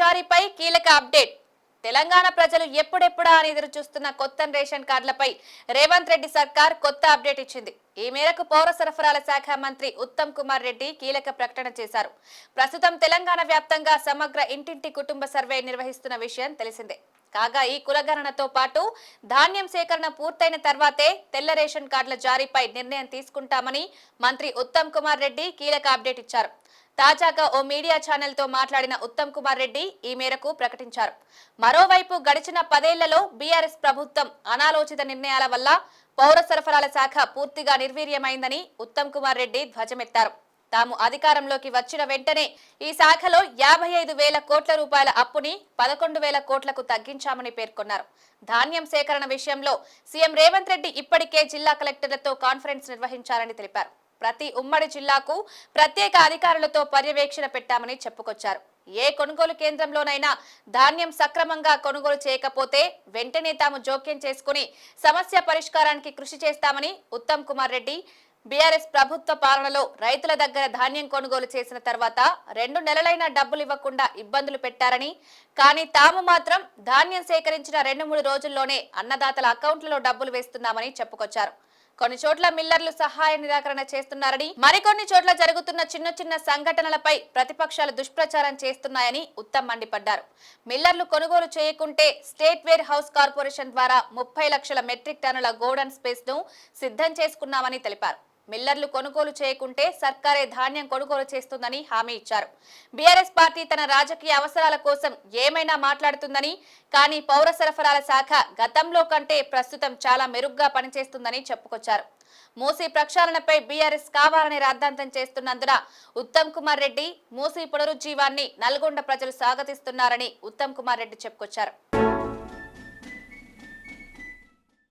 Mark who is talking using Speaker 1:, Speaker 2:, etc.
Speaker 1: జారీపై కీలక అప్డేట్. తెలంగాణ ప్రజలు ఎప్పుడెప్పుడా అని ఎదురు చూస్తున్న కొత్త రేషన్ కార్డులపై రేవంత్ రెడ్డి సర్కార్ కొత్త అప్డేట్ ఇచ్చింది. ఈ మేరకు పౌర సరఫరాల శాఖ మంత్రి ఉత్తమ్ కుమార్ రెడ్డి కీలక ప్రకటన చేశారు. ప్రస్తుతం తెలంగాణ వ్యాప్తంగా సమగ్ర ఇంటింటి కుటుంబ సర్వే నిర్వహిస్తున్న విషయం తెలిసిందే. కాగా ఈ కులగణనతో పాటు ధాన్యం సేకరణ పూర్తయిన తర్వాతే తెల్ల రేషన్ కార్డుల జారీపై నిర్ణయం తీసుకుంటామని మంత్రి ఉత్తమ్ కుమార్ రెడ్డి కీలక అప్డేట్ ఇచ్చారు. తాజాగా ఓ మీడియా ఛానల్తో మాట్లాడిన ఉత్తమ్ కుమార్ రెడ్డి ఈ మేరకు ప్రకటించారు. మరోవైపు గడిచిన పదేళ్ళలో బీఆర్ఎస్ ప్రభుత్వం అనాలోచిత నిర్ణయాల వల్ల పౌర సరఫరాల శాఖ పూర్తిగా నిర్వీర్యమైందని ఉత్తమ్ కుమార్ రెడ్డి ధ్వజమెత్తారు. తాము అధికారంలోకి వచ్చిన వెంటనే ఈ శాఖలో యాభై ఐదు వేల కోట్ల రూపాయల అప్పుని పదకొండు వేల కోట్లకు తగ్గించామని పేర్కొన్నారు. ధాన్యం సేకరణ విషయంలో సీఎం రేవంత్ రెడ్డి ఇప్పటికే జిల్లా కలెక్టర్లతో కాన్ఫరెన్స్ నిర్వహించారని తెలిపారు. ప్రతి ఉమ్మడి జిల్లాకు ప్రత్యేక అధికారులతో పర్యవేక్షణ పెట్టామని చెప్పుకొచ్చారు. ఏ కొనుగోలు కేంద్రంలోనైనా ధాన్యం సక్రమంగా కొనుగోలు చేయకపోతే వెంటనే తాము జోక్యం చేసుకుని సమస్య పరిష్కారానికి కృషి చేస్తామని ఉత్తమ్ కుమార్ రెడ్డి బీఆర్ఎస్ ప్రభుత్వ పాలనలో రైతుల దగ్గర ధాన్యం కొనుగోలు చేసిన తర్వాత రెండు నెలలైనా డబ్బులు ఇవ్వకుండా ఇబ్బందులు పెట్టారని కానీ తాము మాత్రం ధాన్యం సేకరించిన రెండు మూడు రోజుల్లోనే అన్నదాతల అకౌంట్లలో డబ్బులు వేస్తున్నామని చెప్పుకొచ్చారు. కొన్ని చోట్ల మిల్లర్లు సహాయ నిరాకరణ చేస్తున్నారని మరికొన్ని చోట్ల జరుగుతున్న చిన్న చిన్న సంఘటనలపై ప్రతిపక్షాలు దుష్ప్రచారం చేస్తున్నాయని ఉత్తమ్ మండిపడ్డారు. మిల్లర్లు కొనుగోలు చేయకుంటే స్టేట్ వేర్ హౌస్ కార్పొరేషన్ ద్వారా ముప్పై లక్షల మెట్రిక్ టన్నుల గోడన్ స్పేస్ను సిద్ధం చేసుకున్నామని తెలిపారు. మిల్లర్లు కొనుగోలు చేయకుంటే సర్కారే ధాన్యం కొనుగోలు చేస్తుందని హామీ ఇచ్చారు. బీఆర్ఎస్ పార్టీ తన రాజకీయ అవసరాల కోసం ఏమైనా మాట్లాడుతుందని కానీ పౌర సరఫరాల శాఖ గతంలో కంటే ప్రస్తుతం చాలా మెరుగ్గా పనిచేస్తుందని చెప్పుకొచ్చారు. మూసీ ప్రక్షాళనపై బీఆర్ఎస్ కావాలని రాద్ధాంతం చేస్తున్నందున ఉత్తమ్ కుమార్ రెడ్డి మూసీ పునరుజ్జీవాన్ని నల్గొండ ప్రజలు స్వాగతిస్తున్నారని ఉత్తమ్ కుమార్ రెడ్డి చెప్పుకొచ్చారు.